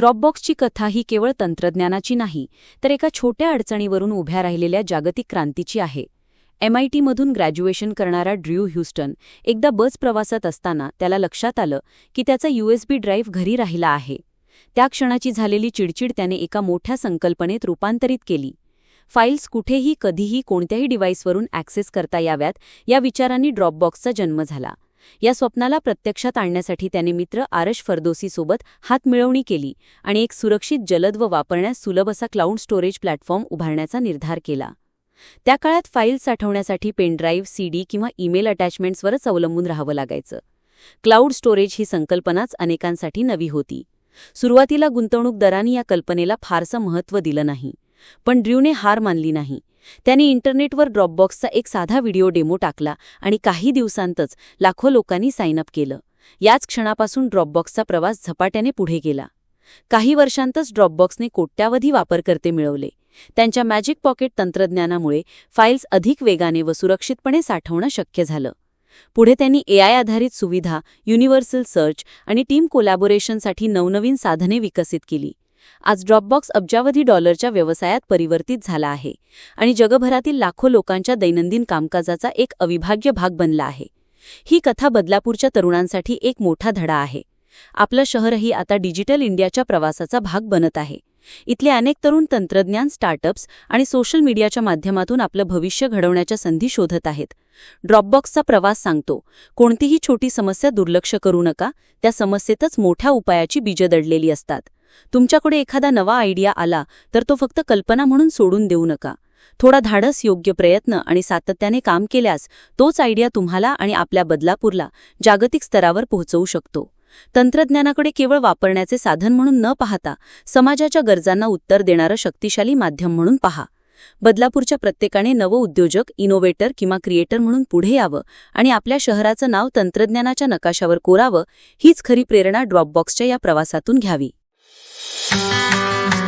ड्रॉपबॉक्सची कथा ही केवळ तंत्रज्ञानाची नाही तर एका छोट्या अडचणीवरून उभ्या राहिलेल्या जागतिक क्रांतीची आहे. एमआयटीमधून ग्रॅज्युएशन करणारा ड्र्यू ह्यूस्टन एकदा बस प्रवासात असताना त्याला लक्षात आलं की त्याचा यूएसबी ड्राईव्ह घरी राहिला आहे. त्या क्षणाची झालेली चिडचिड त्याने एका मोठ्या संकल्पनेत रूपांतरित केली. फाईल्स कुठेही कधीही कोणत्याही डिव्हाइसवरून ॲक्सेस करता याव्यात या विचारांनी ड्रॉपबॉक्सचा जन्म झाला. या स्वप्नाला प्रत्यक्षात आणण्यासाठी त्याने मित्र आरश फरदोसीसोबत हातमिळवणी केली आणि एक सुरक्षित जलद व वापरण्यास सुलभ असा क्लाउड स्टोरेज प्लॅटफॉर्म उभारण्याचा निर्धार केला. त्या काळात फाईल्स साठवण्यासाठी पेनड्राईव्ह सीडी किंवा ईमेल अटॅचमेंट्सवरच अवलंबून राहावं लागायचं. क्लाउड स्टोरेज ही संकल्पनाच अनेकांसाठी नवी होती. सुरुवातीला गुंतवणूकदारांनी या कल्पनेला फारसं महत्त्व दिलं नाही पण ड्र्यूने हार मानली नाही. त्याने इंटरनेटवर ड्रॉपबॉक्सचा एक साधा व्हिडिओ डेमो टाकला आणि काही दिवसांतच लाखो लोकांनी साईनअप केलं. याच क्षणापासून ड्रॉपबॉक्सचा प्रवास झपाट्याने पुढे गेला. काही वर्षांतच ड्रॉपबॉक्सने कोट्यावधी वापरकर्ते मिळवले. त्यांच्या मॅजिक पॉकेट तंत्रज्ञानामुळे फाईल्स अधिक वेगाने व सुरक्षितपणे साठवणं शक्य झालं. पुढे त्यांनी एआय आधारित सुविधा युनिव्हर्सल सर्च आणि टीम कोलॅबोरेशनसाठी नवनवीन साधने विकसित केली. आज ड्रॉपबॉक्स अब्जावधी डॉलरच्या व्यवसायात परिवर्तित झाला आहे आणि जगभरातील लाखो लोकांच्या दैनंदिन कामकाजाचा एक अविभाज्य भाग बनला आहे. ही कथा बदलापूरच्या तरुणांसाठी एक मोठा धडा आहे. आपलं शहरही आता डिजिटल इंडियाच्या प्रवासाचा भाग बनत आहे. इथले अनेक तरुण तंत्रज्ञान स्टार्टअप्स आणि सोशल मीडियाच्या माध्यमातून आपलं भविष्य घडवण्याच्या संधी शोधत आहेत. ड्रॉपबॉक्सचा प्रवास सांगतो कोणतीही छोटी समस्या दुर्लक्ष करू नका त्या समस्येतच मोठ्या उपायाची बीजं दडलेली असतात. तुमच्याकडे एखादा नवा आयडिया आला तर तो फक्त कल्पना म्हणून सोडून देऊ नका. थोडा धाडस योग्य प्रयत्न आणि सातत्याने काम केल्यास तोच आयडिया तुम्हाला आणि आपल्या बदलापूरला जागतिक स्तरावर पोहोचवू शकतो. तंत्रज्ञानाकडे केवळ वापरण्याचे साधन म्हणून न पाहता समाजाच्या गरजांना उत्तर देणारं शक्तिशाली माध्यम म्हणून पहा. बदलापूरच्या प्रत्येकाने नवउद्योजक इनोव्हेटर किंवा क्रिएटर म्हणून पुढे यावं आणि आपल्या शहराचं नाव तंत्रज्ञानाच्या नकाशावर कोरावं हीच खरी प्रेरणा ड्रॉपबॉक्सच्या या प्रवासातून घ्यावी. Música